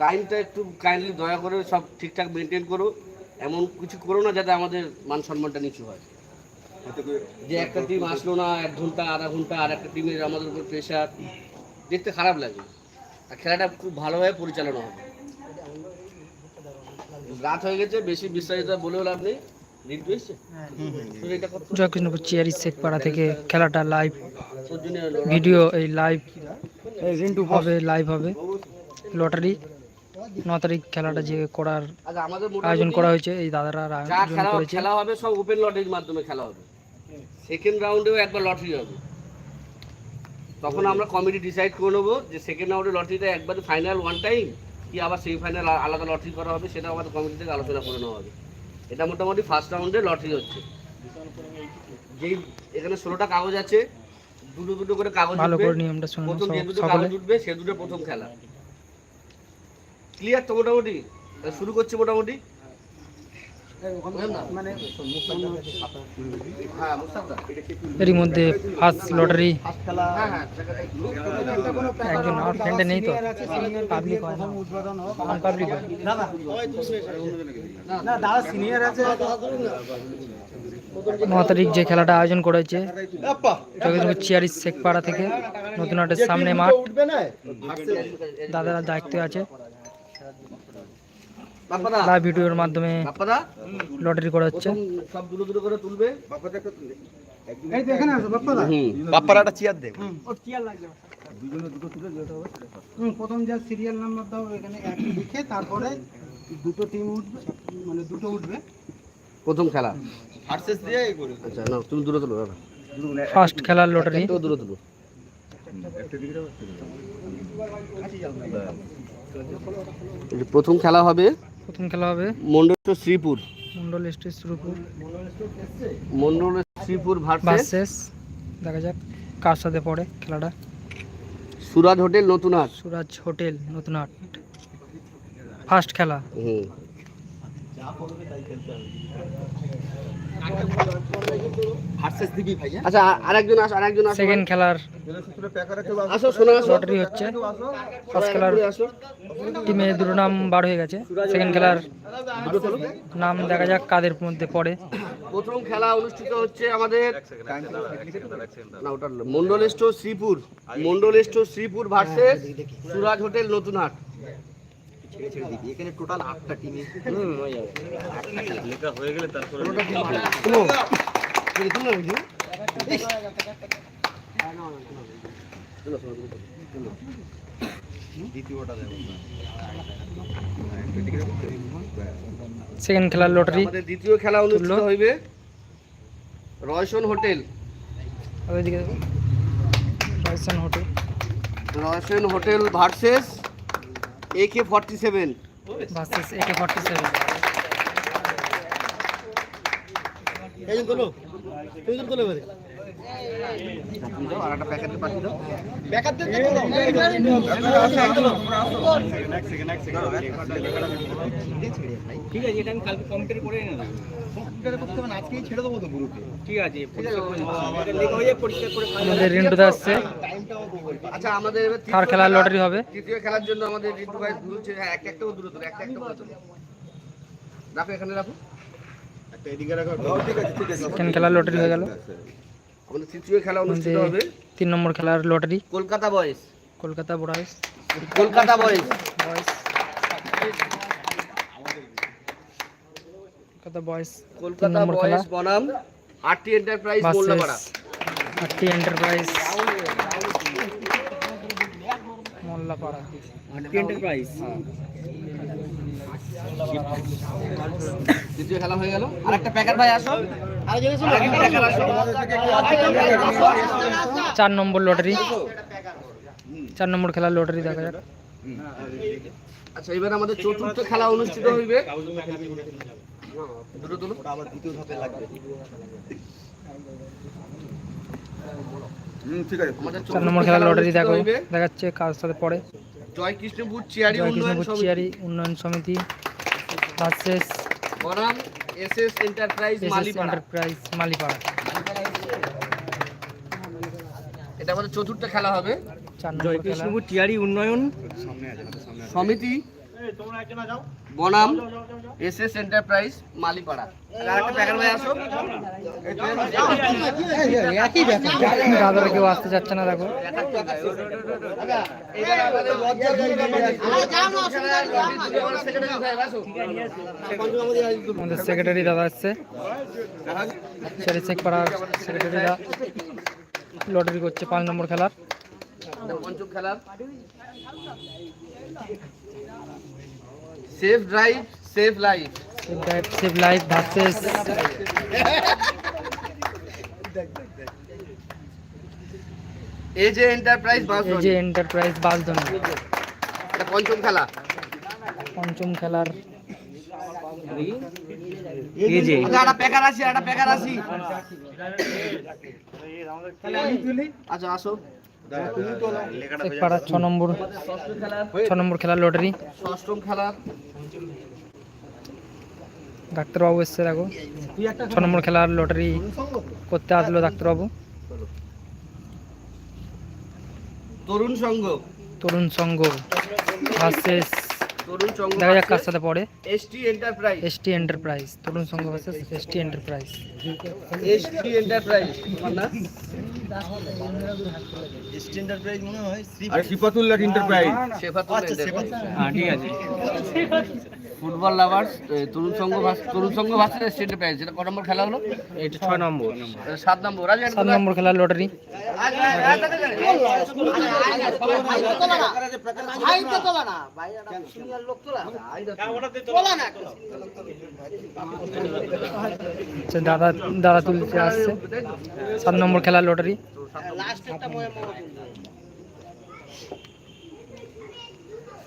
টাইমটা একটু কাইন্ডলি দয়া করে সব ঠিকঠাক মেনটেন করো। এমন কিছু করো না যাতে আমাদের মান সম্মানটা নিচু হয়। যে একটা টিম আসলো না এক ঘণ্টা আধা ঘণ্টা আর একটা টিমের আমাদের উপর প্রেশার দেখতে খারাপ লাগে। আর খেলাটা খুব ভালোভাবে পরিচালনা হবে। রাত হয়ে গেছে বেশি বিস্তারিত এটা কর তো। জয়কৃষ্ণপুর চিয়ারি শেখপাড়া থেকে খেলাটা লাইভ ভিডিও এই লাইভ হবে লাইভ হবে। লটারি ন তারিখ খেলাটা যে করার আচ্ছা আয়োজন করা হয়েছে এই দাদারা আয়োজন খেলা করেছে। খেলা হবে সব ওপেন লটারির মাধ্যমে খেলা হবে। সেকেন্ড রাউন্ডেও একবার লটারি হবে। তখন আমরা কমিটি ডিসাইড করে নেব যে সেকেন্ড রাউন্ডে লটারিটা একবারে ফাইনাল ওয়ান টাইম কি আবার সেমিফাইনাল আলাদা লটারি করা হবে সেটা আমাদের কমিটি থেকে আলোচনা করে নেওয়া হবে। এটা মোটামুটি ফার্স্ট রাউন্ডে লটারি হচ্ছে। যেই এখানে ষোলোটা কাগজ আছে দুটো দুটো করে কাগজ ভালো করে নিয়মটা শুনুন প্রথম যে দুটো কাগজ উঠবে সে দুটো প্রথম খেলা। ক্লিয়ার তো মোটামুটি? শুরু করছি মোটামুটি। হ্যাঁ এরই মধ্যে ফার্স্ট লটারি হ্যাঁ হ্যাঁ একজন আমার ফ্রেন্ডে নেই তো। পাবলিক হয় না। পাবলিক হয়। ন তারিখ যে খেলাটা আয়োজন করেছে জগদীশপুর চিয়ারি শেখপাড়া থেকে নতুন হাটের সামনে মাঠ। দাদারা দায়িত্বে আছে। লাইভ ভিডিওর মাধ্যমে বাপ্পাদা। লটারি করা হচ্ছে। সব দুটো দুটো করে তুলবে বাপ্পার একটা চেয়ার দে। হুম, প্রথম যা সিরিয়াল নাম্বার দাও এখানে এক লিখে তারপরে দুটো টিম উঠবে মানে দুটো উঠবে। প্রথম খেলা। ভার্সেস দিয়ে এই করে। আচ্ছা না তুমি দূরে তুলো দাদা ফার্স্ট খেলার লটারি। তো দূরে তুলো। এই যে প্রথম খেলা হবে প্রথম খেলা হবে। মন্ডল শ্রীপুর। মন্ডল শুরুপুর। মন্ডল শ্রীপুর ভার্সেস দেখা যাক কার সাথে পড়ে খেলাটা। সুরাজ হোটেল নতুন হাট সুরাজ হোটেল নতুনহাট ফার্স্ট খেলা। হুম। আচ্ছা আ- আরেকজন আস আরেকজন আসো। সেকেন্ড খেলার আসো শোনা আসো। লটারি হচ্ছে। ফার্স্ট খেলার টিমে দুটো নাম বার হয়ে গেছে। সেকেন্ড খেলার নাম দেখা যাক কাদের মধ্যে পড়ে। প্রথম খেলা অনুষ্ঠিত হচ্ছে আমাদের না ওটা Mondal store Sripur. Mondal store Sripur versus Suraj hotel নতুন হাট ছেড়ে ছেড়ে দিবি। এখানে টোটাল আটটা টিমে দ্বিতীয়টা দেবো সেকেন্ড খেলার লটারি দ্বিতীয় খেলা অনুষ্ঠিত হইবে Royson hotel. Rajasthan hotel. Royson hotel versus A K forty seven versus AK forty seven আর একটা ছেড়ে দেবো তো গ্রুপে আমাদের আসছে। আচ্ছা আমাদের খেলার লটারি হবে। তৃতীয় খেলার জন্য আমাদের রিন্টু ভাই বলছে হ্যাঁ একটা একটা দূরে দূরে একটা। রাখো এখানে রাখো একটা এদিকে রাখো। ঠিক আছে ঠিক আছে খেলার লটারি হয়ে গেল। আমাদের তৃতীয় খেলা অনুষ্ঠিত হবে। তিন নম্বর খেলার lottery. Kolkata boys Kolkata boys Kolkata boys boys Kolkata boys Kolkata boys বনাম আরটি এন্টারপ্রাইজ মোল্লাপাড়া। আটটি এন্টারপ্রাইজ মোল্লাপাড়া। দ্বিতীয় খেলা হয়ে গেল। আর একটা প্যাকেট ভাই আসো। চার নম্বর লটারি। চার নম্বর খেলার লটারি দেখা যাক। আচ্ছা এবার আমাদের চতুর্থ খেলা অনুষ্ঠিত হইবে। দুটো তুলো। আবার দ্বিতীয় ধাপে লাগবে আমাদের চার নম্বর খেলার খেলা লটারি দেখো হইবে। দেখাচ্ছে কার সাথে পড়ে। জয় কৃষ্ণপুর চিয়ারি জয় উন্নয়ন কৃষ্ণপুর সমিতি। চিয়ারি উন্নয়ন সমিতি ভার্সেস বনাম S S enterprise Malipara. Enterprise Malipara. এটা আমাদের চতুর্থ খেলা হবে। খেলা। টিয়ারি উন্নয়ন সমিতি। বনাম এস এস এন্টারপ্রাইজ মালিপাড়া দাদারা কেউ আসতে চাচ্ছে না দেখো। আমাদের সেক্রেটারি দাদা আসছে। পাড়ার সেক্রেটারিরা লটারি করছে পাঁচ নম্বর খেলার। পঞ্চম খেলার। Safe drive safe life save life versus এই যে এন্টারপ্রাইজ বাস এই যে এন্টারপ্রাইজ বাসধনী এটা পঞ্চম খেলা। পঞ্চম খেলার। আচ্ছা, একটা প্যাকার আসি একটা প্যাকার আসি আচ্ছা আসো। শেখ ছ নম্বর ছ নম্বর খেলার লটারি। খেলার ডাক্তারবাবু এসছে দেখো ছ নম্বর খেলার লটারি করতে আসলো ডাক্তারবাবু। তরুণ সংঘ। তরুণ সংঘ ভার্সেস তরুণ সংঘ দেখা যাক কার সাথে পড়ে। ST enterprise ST enterprise Tarun Sangha versus ST enterprise ST enterprise মনে হয় আর সিফাতুল্লাহ এন্টারপ্রাইজ আচ্ছা, হ্যাঁ ঠিক আছে। Football lovers Tarun Sangha Tarun Sangha versus ST পেয়েছে। এটা কত নম্বর খেলা হলো? এটা ছয় নম্বর। সাত নম্বর। সাত নম্বর খেলার লটারি। আচ্ছা, দাদা দাদা তুলতে আসছে। সাত নম্বর খেলার লটারি।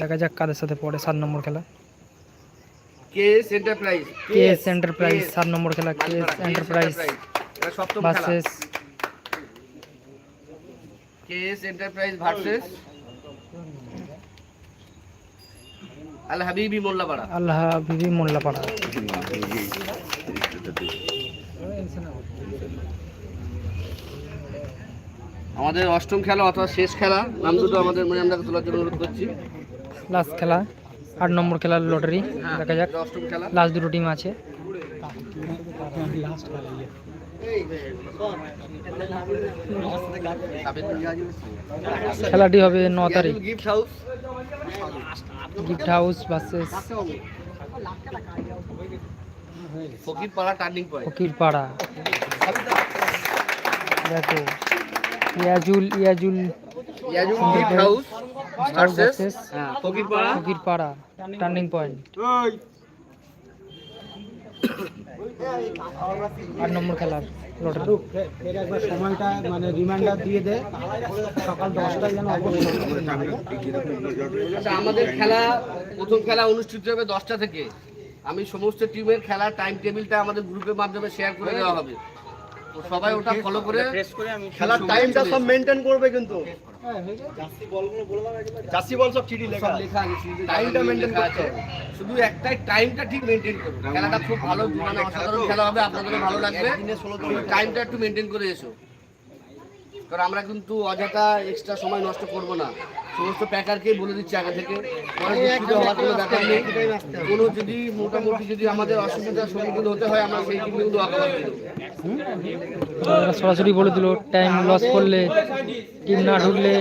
দেখা যাক কাদের সাথে পড়ে সাত নম্বর খেলা। কেএস এন্টারপ্রাইজ কেএস এন্টারপ্রাইজ সাত নম্বর খেলা কেএস এন্টারপ্রাইজ এটা সপ্তম খেলা। Versus KS enterprise versus Al Habibi Mollapara. আল্লাহ বিবি মোল্লাপাড়া। আমাদের অষ্টম খেলা অথবা শেষ খেলা নাম দুটো আমাদের মনে আমরা তোলার জন্য অনুরোধ করছি। লাস্ট খেলা। আট নম্বর খেলার লটারি দেখা যাক। লাস্ট দুটো টিম আছে। খেলাটি হবে ন তারিখ। Gift house versus Fakirpara turning point Fakirpara দেখো Yajul Yajul Yajul gift house versus versus Fakirpara turning point আট নম্বর খেলার লটারি এর একবার সময়টা মানে রিমাইন্ডার দিয়ে দে সকাল দশটায় যেন অবশ্যই আচ্ছা আমাদের খেলা প্রথম খেলা অনুষ্ঠিত হবে দশটা থেকে। আমি সমস্ত টিমের খেলার টাইম টেবিলটা আমাদের গ্রুপের মাধ্যমে শেয়ার করে দেওয়া হবে। তো সবাই ওটা ফলো করে খেলার টাইমটা সব মেনটেন করবে কিন্তু। জাসি বল সব চিঠি লেখা লেখা আছে টাইমটা মেনটেন লেখা করতে আছে। শুধু একটাই টাইমটা ঠিক মেনটেন করুন খেলাটা খুব ভালো মানে অসাধারণ খেলা হবে আপনাদের ভালো লাগবে। টাইমটা একটু মেনটেন করে এসো। কারণ আমরা কিন্তু অযথা এক্সট্রা সময় নষ্ট করব না। সমস্ত প্যাকারকেই বলে দিচ্ছি আগে থেকে। হওয়ার কোনো ব্যাপার নেই। কোনো যদি মোটামুটি যদি আমাদের অসুবিধার সম্মুখীন হতে হয় আমরা সেই কিন্তু সরাসরি বলে দিল টাইম লস করলে টিম না ঢুকলে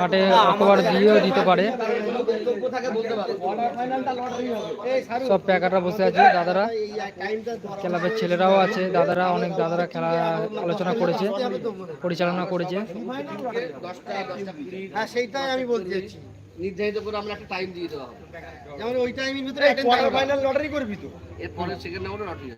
মাঠে অকবার দিয়েও দিতে পারে। বক্তব্য থাকে বলতে পারো সব প্যাকাররা বসে আছে দাদারা। ক্লাবের ছেলেরাও আছে দাদারা অনেক দাদারা খেলা আলোচনা করেছে পরিচালনা করেছে। দশটা দশটা কুড়ি হ্যাঁ সেইটাই আমি বলতে চাইছি। নির্ধারিত করে আমরা একটা টাইম দিয়ে দেওয়া হবে। যেমন ওই টাইমের ভিতরে কোয়ার্টার ফাইনাল লটারি করবি তো? এরপরে সেকেন্ড নাম্বারে লটারি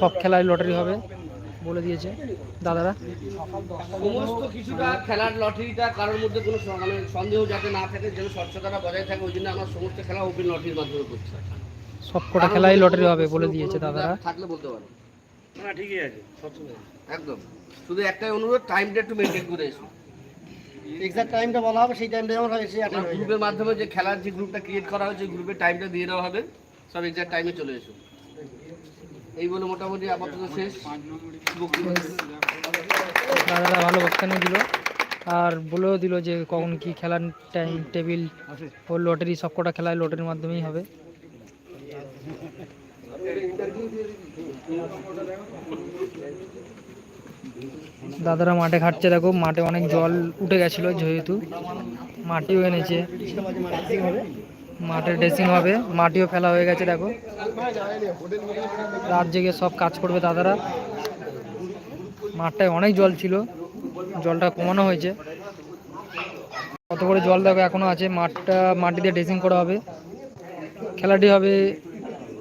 সব খেলায় লটারি হবে। বলে দিয়েছে দাদারা। সমস্ত কিছুটা খেলার লটারিটা কারোর মধ্যে কোনো মানে সন্দেহ যাতে না থাকে যেন স্বচ্ছতাটা বজায় থাকে ওই জন্য আমরা সমস্ত খেলা ওপেন লটারির মাধ্যমে করছি। সব কটা খেলাই লটারি হবে বলে দিয়েছে দাদারা। থাকলে বলতে পারো। না ঠিকই আছে একদম। শুধু একটাই অনুরোধ টাইমটা একটু মেনটেন করে এসো। এক্সাক্ট টাইমটা বলা হবে সেই টাইমটা এসে আমার গ্রুপের মাধ্যমে যে খেলার যে গ্রুপটা ক্রিয়েট করা হয়েছে গ্রুপের টাইমটা দিয়ে দেওয়া হবে। সব এক্সাক্ট টাইমে চলে এসো। এই বলে মোটামুটি আপাতত শেষ। বক্তব্য দাদারা ভালো বক্তব্য দিল। আর বলেও দিল যে কখন কি খেলার টাইম টেবিল ও লটারি সবকটা খেলায় লটারির মাধ্যমেই হবে। দাদারা মাঠে খাটছে, দেখো, মাঠে অনেক জল উঠে গেছিল যেহেতু। মাটিও এনেছে। মাঠে ড্রেসিং হবে, মাটিও ফেলা হয়ে গেছে, দেখো। রাত জেগে সব কাজ করবে দাদারা। মাঠটায় অনেক জল ছিল, জলটা কমানো হয়েছে। কত করে জল দেখো এখনও আছে, মাঠটা, মাটি দিয়ে ড্রেসিং করা হবে। খেলাটি হবে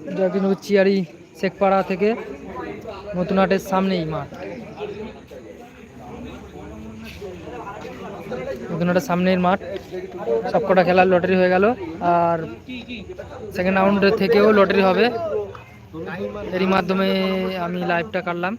জয়কিনগর চিয়ারি শেখপাড়া থেকে নতুন হাটের সামনেই মাঠ নতুন হাটের সামনের মাঠ সবকটা খেলার লটারি হয়ে গেল আর সেকেন্ড রাউন্ডের থেকেও লটারি হবে এরই মাধ্যমে আমি লাইভটা কাটলাম